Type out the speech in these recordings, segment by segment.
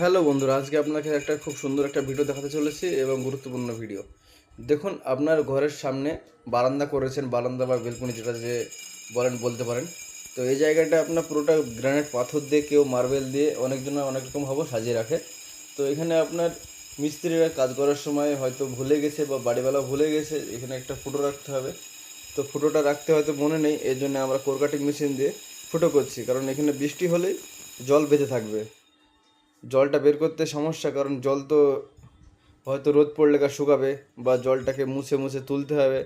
Hello বন্ধুরা, আজকে আপনাকে একটা খুব সুন্দর একটা ভিডিও দেখাতে চলেছি এবং গুরুত্বপূর্ণ ভিডিও দেখুন, আপনার ঘরের সামনে বারান্দা করেছেন, বারান্দা বা বেলকুনি যেটা যে বলেন, বলতে পারেন। তো এই জায়গাটা আপনার পুরোটা গ্রানাইট পাথর দিয়ে, কেউ মার্বেল দিয়ে অনেকজন অনেক রকমভাবে সাজিয়ে রাখে। তো এখানে আপনার মিস্ত্রিরা কাজ করার সময় হয়তো ভুলে গেছে বা বাড়িওয়ালা ভুলে গেছে, এখানে একটা ফুটো রাখতে হবে। তো ফুটোটা রাখতে হয়তো মনে নেই, এর জন্য আমরা কোরকাটিং মেশিন দিয়ে ফুটো করছি, কারণ এখানে বৃষ্টি হলেই জল বেঁধে থাকবে। জলটা বের করতে সমস্যা, কারণ জল তো হয়তো রোদ পড়লে গা শুকাবে বা জলটাকে মুছে মুছে তুলতে হবে।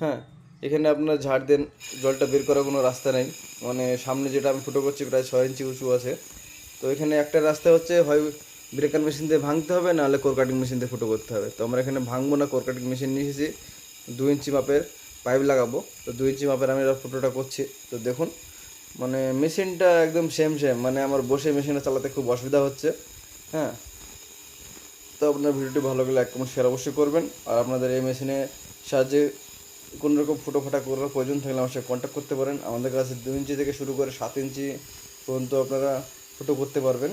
হ্যাঁ এখানে আপনার ঝাড় দেন, জলটা বের করার কোনো রাস্তা নেই। মানে সামনে যেটা আমি ফুটো করছি প্রায় ছয় ইঞ্চি উঁচু আছে। তো এখানে একটা রাস্তা হচ্ছে, হয় ব্রেকার মেশিন দিয়ে ভাঙতে হবে, নাহলে কোর কাটিং মেশিন দিয়ে ফুটো করতে হবে। তো আমরা এখানে ভাঙবো না কোর কাটিং মেশিন নিয়ে এসেছি। দু ইঞ্চি মাপের পাইপ লাগাবো। তো দু ইঞ্চি মাপের আমি ফুটোটা করছি। তো দেখুন মানে মেশিনটা একদম সেম সেম মানে আমার বসে মেশিনটা চালাতে খুব অসুবিধা হচ্ছে হ্যাঁ? তো আপনার ভিডিওটি ভালো লাগলে এক কমেন্ট শেয়ার অবশ্যই করবেন। আর আপনাদের এই মেশিনে সাহায্যে কোনো রকম ফুটো ফাটা করার প্রয়োজন থাকলে আমার সাথে কন্ট্যাক্ট করতে পারেন। আমাদের কাছে দু ইঞ্চি থেকে শুরু করে সাত ইঞ্চি পর্যন্ত আপনারা ফুটো করতে পারবেন।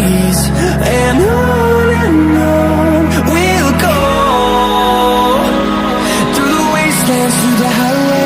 and through the highway